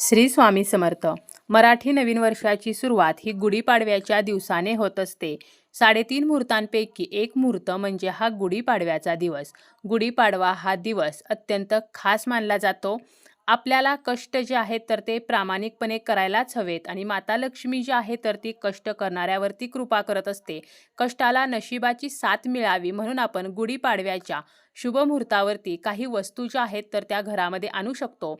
श्री स्वामी समर्थ. मराठी नवीन वर्षाची सुरुवात ही गुढीपाडव्याच्या दिवसाने होत असते. साडेतीन मुहूर्तांपैकी एक मुहूर्त म्हणजे हा गुढीपाडव्याचा दिवस. गुढीपाडवा हा दिवस अत्यंत खास मानला जातो. आपल्याला कष्ट जे आहेत तर ते प्रामाणिकपणे करायलाच हवेत आणि माता लक्ष्मी जी आहे तर ती कष्ट करणाऱ्यावरती कृपा करत असते. कष्टाला नशिबाची साथ मिळावी म्हणून आपण गुढीपाडव्याच्या शुभ मुहूर्तावरती काही वस्तू ज्या आहेत तर त्या घरामध्ये आणू शकतो.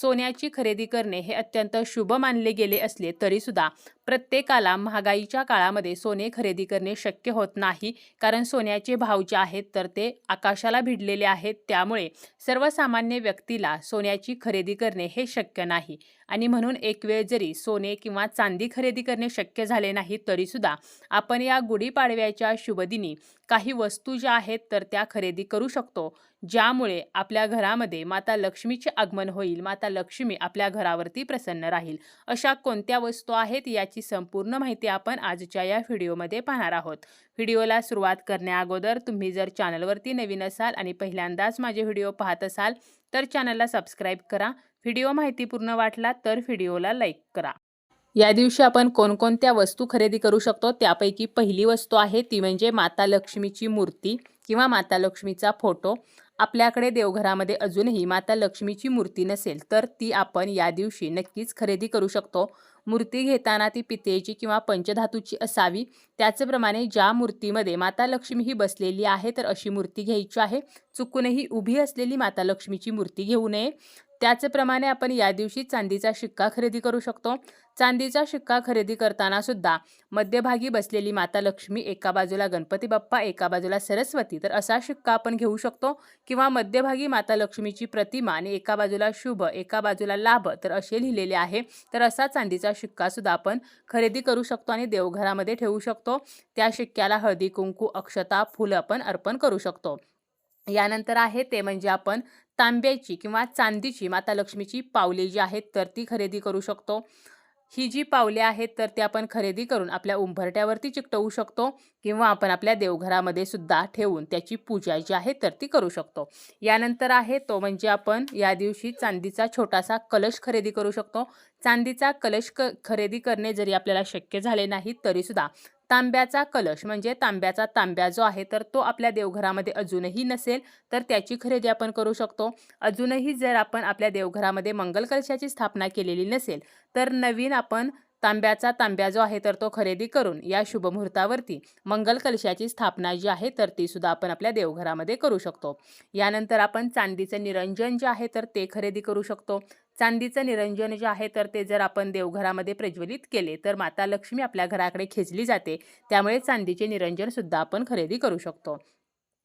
सोन्याची खरेदी करणे हे अत्यंत शुभ मानले गेले असले तरीसुद्धा प्रत्येकाला महागाईच्या काळामध्ये सोने खरेदी करणे शक्य होत नाही. कारण सोन्याचे भाव जे आहेत तर ते आकाशाला भिडलेले आहेत. त्यामुळे सर्वसामान्य व्यक्तीला सोन्याची खरेदी करणे हे शक्य नाही. आणि म्हणून एक वेळ जरी सोने किंवा चांदी खरेदी करणे शक्य झाले नाही तरीसुद्धा आपण या गुढीपाडव्याच्या शुभदिनी काही वस्तू ज्या आहेत तर त्या खरेदी करू शकतो. ज्यामुळे आपल्या घरामध्ये माता लक्ष्मीचे आगमन होईल माता लक्ष्मी आपल्या घरावरती प्रसन्न राहील. अशा कोणत्या वस्तू आहेत याची संपूर्ण माहिती आपण आजच्या या व्हिडिओमध्ये पाहणार आहोत. व्हिडिओला सुरुवात करण्याअगोदर तुम्ही जर चॅनलवरती नवीन असाल आणि पहिल्यांदाच माझे व्हिडिओ पाहत असाल तर चॅनलला सबस्क्राईब करा. व्हिडिओ माहितीपूर्ण वाटला तर व्हिडिओला लाईक करा. या दिवशी आपण कोणकोणत्या वस्तू खरेदी करू शकतो? त्यापैकी पहिली वस्तू आहे ती म्हणजे माता लक्ष्मीची मूर्ती किंवा माता लक्ष्मीचा फोटो. आपल्याकडे देवघरामध्ये अजूनही माता लक्ष्मीची मूर्ती नसेल तर ती आपण या दिवशी नक्कीच खरेदी करू शकतो. मूर्ती घेताना ती पितेची किंवा पंचधातूची असावी. त्याचप्रमाणे ज्या मूर्तीमध्ये माता लक्ष्मी ही बसलेली आहे तर अशी मूर्ती घ्यायची आहे. चुकूनही उभी असलेली माता लक्ष्मीची मूर्ती घेऊ नये. त्याचप्रमाणे आपण या दिवशी चांदीचा शिक्का खरेदी करू शकतो. चांदीचा शिक्का खरेदी करताना सुद्धा मध्यभागी बसलेली माता लक्ष्मी एका बाजूला गणपती बाप्पा एका बाजूला सरस्वती तर असा शिक्का आपण घेऊ शकतो. किंवा मध्यभागी माता लक्ष्मीची प्रतिमा आणि एका बाजूला शुभ एका बाजूला लाभ तर असे लिहिलेले आहे. तर असा चांदीचा शिक्का सुद्धा आपण खरेदी करू शकतो आणि देवघरामध्ये ठेवू शकतो. त्या शिक्क्याला हळदी कुंकू अक्षता फुलं आपण अर्पण करू शकतो. यानंतर आहे ते म्हणजे आपण तांब्याची किंवा चांदीची माता लक्ष्मीची पावले जी आहेत तर ती खरेदी करू शकतो. ही जी पावले आहेत तर ती आपण खरेदी करून आपल्या उंबरट्यावरती चिकटवू शकतो किंवा आपण आपल्या देवघरामध्ये सुद्धा ठेवून त्याची पूजा जी आहे तर ती करू शकतो. यानंतर आहे तो म्हणजे आपण या दिवशी चांदीचा छोटासा कलश खरेदी करू शकतो. चांदीचा कलश क खरेदी करणे जरी आपल्याला शक्य झाले नाही तरीसुद्धा तांब्याचा कलश म्हणजे तांब्याचा तांब्या जो आहे तर तो आपल्या देवघरामध्ये अजूनही नसेल तर त्याची खरेदी आपण करू शकतो. अजूनही जर आपण आपल्या देवघरामध्ये मंगल कलशाची स्थापना केलेली नसेल तर नवीन आपण तांब्याचा तांब्या जो आहे तर तो खरेदी करून या शुभमुहूर्तावरती मंगल कलशाची स्थापना जी आहे तर ती सुद्धा आपण आपल्या देवघरामध्ये करू शकतो. यानंतर आपण चांदीचं निरंजन जे आहे तर ते खरेदी करू शकतो. चांदीचं निरंजन जे आहे तर ते जर आपण देवघरामध्ये प्रज्वलित केले तर माता लक्ष्मी आपल्या घराकडे खेचली जाते. त्यामुळे चांदीचे निरंजनसुद्धा आपण खरेदी करू शकतो.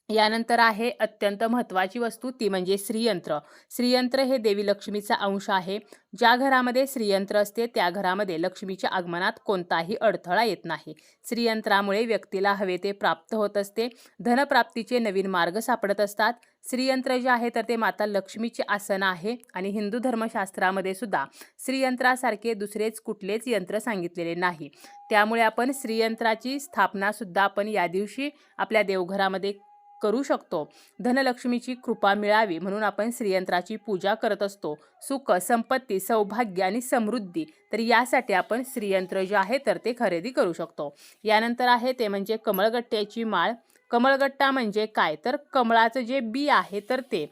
यानंतर आहे अत्यंत महत्त्वाची वस्तू ती म्हणजे श्रीयंत्र. श्रीयंत्र हे देवी लक्ष्मीचा अंश आहे. ज्या घरामध्ये श्रीयंत्र असते त्या घरामध्ये लक्ष्मीच्या आगमनात कोणताही अडथळा येत नाही. श्रीयंत्रामुळे व्यक्तीला हवे ते प्राप्त होत असते धनप्राप्तीचे नवीन मार्ग सापडत असतात. श्रीयंत्र जे आहे तर ते माता लक्ष्मीचे आसन आहे आणि हिंदू धर्मशास्त्रामध्ये सुद्धा श्रीयंत्रासारखे दुसरेच कुठलेच यंत्र सांगितलेले नाही. त्यामुळे आपण श्रीयंत्राची स्थापनासुद्धा आपण या दिवशी आपल्या देवघरामध्ये करू शकतो. धनलक्ष्मीची कृपा मिळावी म्हणून आपण श्रीयंत्राची पूजा करत असतो. सुख संपत्ती सौभाग्य आणि समृद्धी. तर यासाठी आपण श्रीयंत्र जे आहे तर ते खरेदी करू शकतो. यानंतर आहे ते म्हणजे कमळगट्ट्याची माळ. कमळगट्टा म्हणजे काय? तर कमळाचं जे बी आहे तर ते.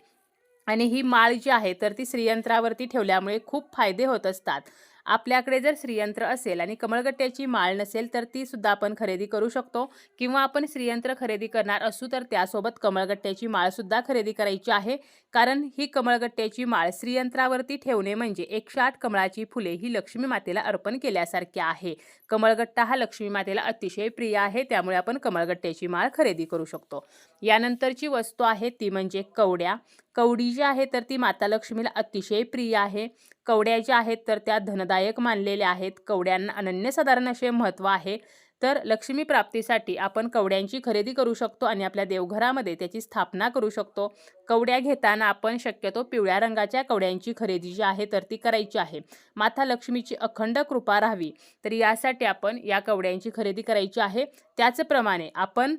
आणि ही माळ जी आहे तर ती श्रीयंत्रावरती ठेवल्यामुळे खूप फायदे होत असतात. आपल्याकडे जर श्रीयंत्र असेल आणि कमळगट्ट्याची माळ नसेल तर ती सुद्धा आपण खरेदी करू शकतो. किंवा आपण श्रीयंत्र खरेदी करणार असू तर त्यासोबत कमळगट्ट्याची माळसुद्धा खरेदी करायची आहे. कारण ही कमळगट्ट्याची माळ श्रीयंत्रावरती ठेवणे म्हणजे एकशे आठ कमळाची फुले ही लक्ष्मी मातेला अर्पण केल्यासारखे आहे. कमळगट्टा हा लक्ष्मी मातेला अतिशय प्रिय आहे त्यामुळे आपण कमळगट्ट्याची माळ खरेदी करू शकतो. यानंतरची वस्तू आहे ती म्हणजे कवड्या. कवडी जी आहे तर ती माता लक्ष्मीला अतिशय प्रिय आहे. कवड्या ज्या आहेत तर त्या धनदायक मानलेल्या आहेत. कवड्यांना अनन्यसाधारण असे महत्त्व आहे. तर लक्ष्मी प्राप्तीसाठी आपण कवड्यांची खरेदी करू शकतो आणि आपल्या देवघरामध्ये त्याची स्थापना करू शकतो. कवड्या घेताना आपण शक्यतो पिवळ्या रंगाच्या कवड्यांची खरेदी जी आहे तर ती करायची आहे. माता लक्ष्मीची अखंड कृपा राहावी. तर यासाठी आपण या कवड्यांची खरेदी करायची आहे. त्याचप्रमाणे आपण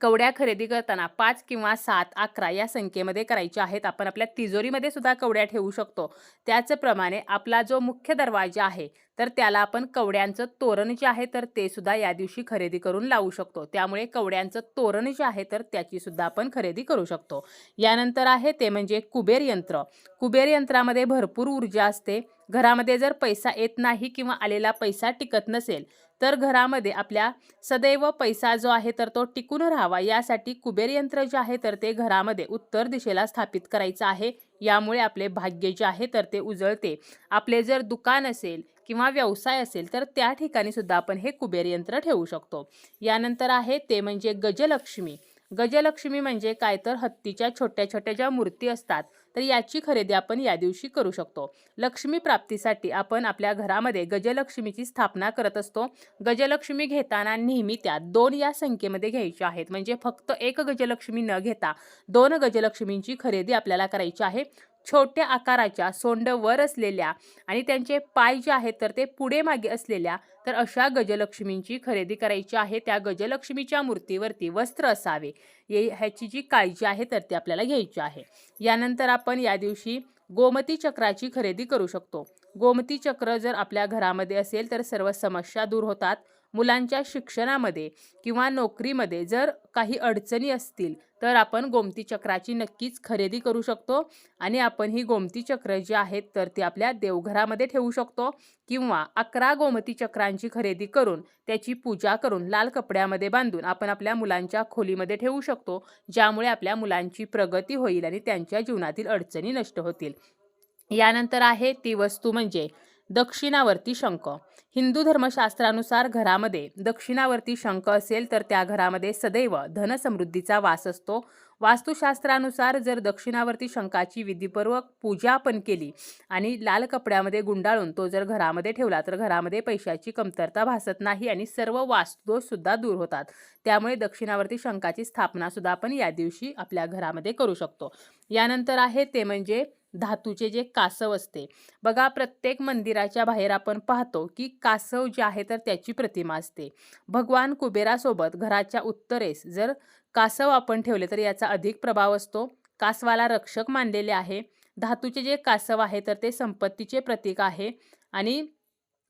कवड्या खरेदी करताना पाच किंवा सात अकरा या संख्येमध्ये करायच्या आहेत. आपण आपल्या तिजोरीमध्ये सुद्धा कवड्या ठेवू शकतो. त्याचप्रमाणे आपला जो मुख्य दरवाजा आहे तर त्याला आपण कवड्यांचं तोरण जे आहे तर ते सुद्धा या दिवशी खरेदी करून लावू शकतो. त्यामुळे कवड्यांचं तोरण जे आहे तर त्याची सुद्धा आपण खरेदी करू शकतो. यानंतर आहे ते म्हणजे कुबेर यंत्र. कुबेर यंत्रामध्ये भरपूर ऊर्जा असते. घरामध्ये जर पैसा येत नाही किंवा आलेला पैसा टिकत नसेल तर घरामध्ये आपल्या सदैव पैसा जो आहे तर तो टिकून राहावा. यासाठी कुबेर यंत्र जे आहे तर ते घरामध्ये उत्तर दिशेला स्थापित करायचं आहे. यामुळे आपले भाग्य जे आहे तर ते उजळते. आपले जर दुकान असेल किंवा व्यवसाय असेल तर त्या ठिकाणी सुद्धा आपण हे कुबेर यंत्र ठेवू शकतो. यानंतर आहे ते म्हणजे गजलक्ष्मी. गजलक्ष्मी म्हणजे काय तर हत्तीच्या छोट्या छोट्या ज्या मूर्ती असतात तर याची खरेदी आपण या दिवशी करू शकतो. लक्ष्मी प्राप्तीसाठी आपण आपल्या घरामध्ये गजलक्ष्मीची स्थापना करत असतो. गजलक्ष्मी घेताना नेहमी त्या दोन या संख्येमध्ये घ्यायच्या आहेत. म्हणजे फक्त एक गजलक्ष्मी न घेता दोन गजलक्ष्मींची खरेदी आपल्याला करायची आहे. छोट्या आकाराच्या सोंड वर असलेल्या आणि त्यांचे पाय जे आहेत तर ते पुढे मागे असलेल्या तर अशा गजलक्ष्मींची खरेदी करायची आहे. त्या गजलक्ष्मीच्या मूर्तीवरती वस्त्र असावे. ये ह्याची जी काळजी आहे तर ती आपल्याला घ्यायची आहे. यानंतर आपण या दिवशी गोमती चक्राची खरेदी करू शकतो. गोमती चक्र जर आपल्या घरामध्ये असेल तर सर्व समस्या दूर होतात. मुलांच्या शिक्षणामध्ये किंवा नोकरीमध्ये जर काही अडचणी असतील तर आपण गोमती चक्राची नक्कीच खरेदी करू शकतो आणि आपण ही गोमती चक्र जी आहेत तर ती आपल्या देवघरामध्ये ठेवू शकतो किंवा अकरा गोमती चक्रांची खरेदी करून त्याची पूजा करून लाल कपड्यामध्ये बांधून आपण आपल्या मुलांच्या खोलीमध्ये ठेवू शकतो ज्यामुळे आपल्या मुलांची प्रगती होईल आणि त्यांच्या जीवनातील अडचणी नष्ट होतील. यानंतर आहे ती वस्तू म्हणजे दक्षिणावर्ती शंख. हिंदू धर्मशास्त्रानुसार घरामध्ये दक्षिणावर्ती शंख असेल तर त्या घरामध्ये सदैव धनसमृद्धीचा वास असतो. वास्तुशास्त्रानुसार जर दक्षिणावर्ती शंखाची विधीपूर्वक पूजा पण केली आणि लाल कपड्यामध्ये गुंडाळून तो जर घरामध्ये ठेवला तर घरामध्ये पैशाची कमतरता भासत नाही आणि सर्व वास्तुदोषसुद्धा दूर होतात. त्यामुळे दक्षिणावर्ती शंखाची स्थापनासुद्धा आपण या दिवशी आपल्या घरामध्ये करू शकतो. यानंतर आहे ते म्हणजे धातूचे जे कासव असते. बघा प्रत्येक मंदिराच्या बाहेर आपण पाहतो की कासव जे आहे तर त्याची प्रतिमा असते. भगवान कुबेरासोबत घराच्या उत्तरेस जर कासव आपण ठेवले तर याचा अधिक प्रभाव असतो. कासवाला रक्षक मानलेले आहे. धातूचे जे कासव आहे तर ते संपत्तीचे प्रतीक आहे आणि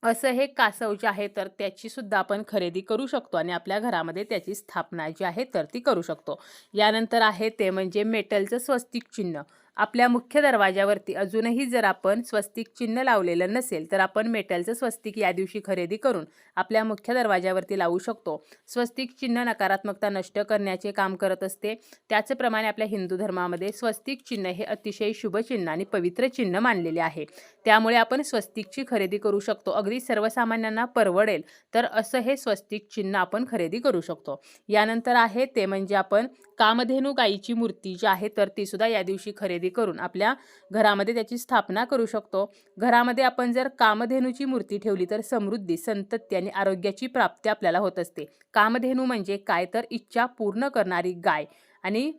असं हे कासव जे आहे तर त्याची सुद्धा आपण खरेदी करू शकतो आणि आपल्या घरामध्ये त्याची स्थापना जी आहे तर ती करू शकतो. यानंतर आहे ते म्हणजे मेटलचं स्वस्तिक चिन्ह. आपल्या मुख्य दरवाजावरती अजूनही जर आपण स्वस्तिक चिन्ह लावलेलं नसेल तर आपण मेटलचं स्वस्तिक या दिवशी खरेदी करून आपल्या मुख्य दरवाजावरती लावू शकतो. स्वस्तिक चिन्ह नकारात्मकता नष्ट करण्याचे काम करत असते. त्याचप्रमाणे आपल्या हिंदू धर्मामध्ये स्वस्तिक चिन्ह हे अतिशय शुभ चिन्ह आणि पवित्र चिन्ह मानलेले आहे. त्यामुळे आपण स्वस्तिकची खरेदी करू शकतो. अगदी सर्वसामान्यांना परवडेल तर असं हे स्वस्तिक चिन्ह आपण खरेदी करू शकतो. यानंतर आहे ते म्हणजे आपण कामधेनू गायीची मूर्ती जी आहे तर ती सुद्धा या दिवशी खरेदी खरेदी करून आपल्या घरामध्ये त्याची स्थापना करू शकतो. घरामध्ये आपण जर कामधेनूची मूर्ती ठेवली तर समृद्धी संतती आणि आरोग्याची प्राप्ती आपल्याला होत असते. कामधेनू म्हणजे काय? तर इच्छा पूर्ण करणारी गाय. आणि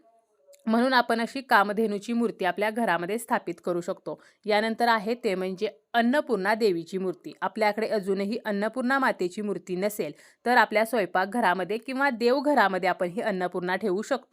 म्हणून आपण अशी कामधेनूची मूर्ती आपल्या घरामध्ये स्थापित करू शकतो. यानंतर आहे ते म्हणजे अन्नपूर्णा देवीची मूर्ती. आपल्याकडे अजूनही अन्नपूर्णा मातेची मूर्ती नसेल तर आपल्या स्वयंपाकघरामध्ये किंवा देवघरामध्ये आपण ही अन्नपूर्णा ठेवू शकतो.